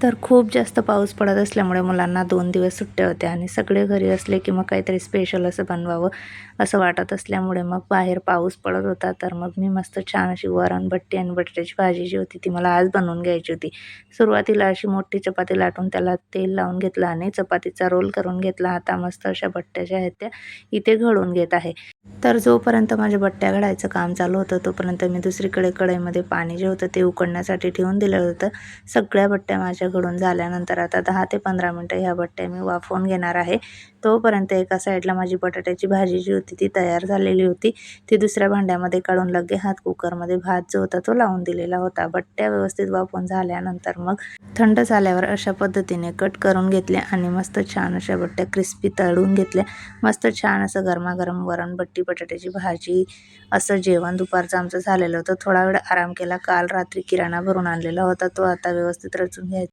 तर खूप जास्त पाऊस पडत असल्यामुळे मुलांना दोन दिवस सुट्ट्या होत्या आणि सगळे घरी असले की मग काहीतरी स्पेशल असं बनवावं असं वाटत असल्यामुळे मग बाहेर पाऊस पडत होता. तर मग मी मस्त छान अशी वरण भट्टी आणि बटाट्याची भाजी जी होती ती मला आज बनवून घ्यायची होती. सुरुवातीला अशी मोठी चपाती लाटून त्याला तेल लावून घेतलं आणि चपातीचा रोल करून घेतला. आता मस्त अशा भट्ट्याच्या आहेत त्या. इथे घडून घेत आहे. तर जोपर्यंत माझ्या बट्ट्या घडायचं काम चालू होतं तोपर्यंत मी दुसरीकडे कढईमध्ये पाणी जे होतं ते उकडण्यासाठी ठेवून दिलं होतं. सगळ्या बट्ट्या माझ्या घडून झाल्यानंतर आता दहा ते पंधरा मिनटं ह्या बट्ट्या मी वाफवून घेणार आहे. तोपर्यंत एका साईडला माझी बटाट्याची भाजी जी होती ती तयार झालेली होती. ती दुसऱ्या भांड्यामध्ये काढून लगे हात कुकरमध्ये भात जो होता तो लावून दिलेला होता. बट्ट्या व्यवस्थित वाफवून झाल्यानंतर मग थंड झाल्यावर अशा पद्धतीने कट करून घेतल्या आणि मस्त छान अशा बट्ट्या क्रिस्पी तळून घेतल्या. मस्त छान असं गरमागरम वरण बट्टी बटाट्याची भाजी असं जेवण दुपारचं आमचं झालेलं होतं. थोडा वेळ आराम केला. काल रात्री किराणा भरून आणलेला होता. तो आता व्यवस्थित रचून घ्यायचा.